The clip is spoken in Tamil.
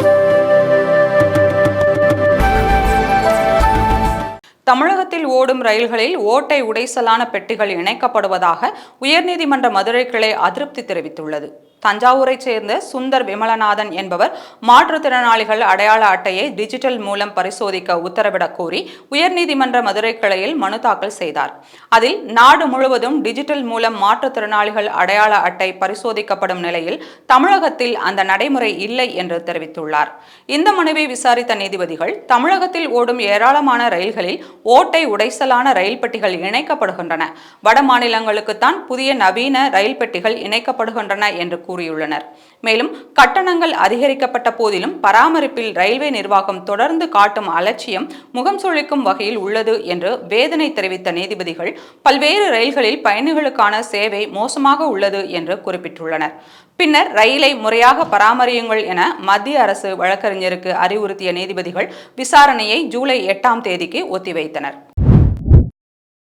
Thank you. தமிழகத்தில் ஓடும் ரயில்களில் ஓட்டை உடைசலான பெட்டிகள் இணைக்கப்படுவதாக உயர்நீதிமன்ற மதுரை கிளை அதிருப்தி தெரிவித்துள்ளது. தஞ்சாவூரைச் சேர்ந்த சுந்தர் விமலநாதன் என்பவர் மாற்றுத்திறனாளிகள் அடையாள அட்டையை டிஜிட்டல் மூலம் பரிசோதிக்க உத்தரவிடக் கோரி உயர்நீதிமன்ற மதுரை கிளையில் மனு தாக்கல் செய்தார். அதில் நாடு முழுவதும் டிஜிட்டல் மூலம் மாற்றுத்திறனாளிகள் அடையாள அட்டை பரிசோதிக்கப்படும் நிலையில் தமிழகத்தில் அந்த நடைமுறை இல்லை என்று தெரிவித்துள்ளார். இந்த மனுவை விசாரித்த நீதிபதிகள் தமிழகத்தில் ஓடும் ஏராளமான ரயில்களில் ஓட்டை உடைசலான ரயில் பெட்டிகள் இணைக்கப்படுகின்றன. வட மாநிலங்களுக்குத்தான் புதிய நவீன ரயில் பெட்டிகள் இணைக்கப்படுகின்றன என்று கூறியுள்ளனர். மேலும் கட்டணங்கள் அதிகரிக்கப்பட்ட போதிலும் பராமரிப்பில் ரயில்வே நிர்வாகம் தொடர்ந்து காட்டும் அலட்சியம் முகம் சுழிக்கும் வகையில் உள்ளது என்று வேதனை தெரிவித்த நீதிபதிகள் பல்வேறு ரயில்களில் பயணிகளுக்கான சேவை மோசமாக உள்ளது என்று குறிப்பிட்டுள்ளனர். பின்னர் ரயிலை முறையாக பராமரியுங்கள் என மத்திய அரசு வழக்கறிஞருக்கு அறிவுறுத்திய நீதிபதிகள் விசாரணையை ஜூலை எட்டாம் தேதிக்கு ஒத்திவைத்தனர்.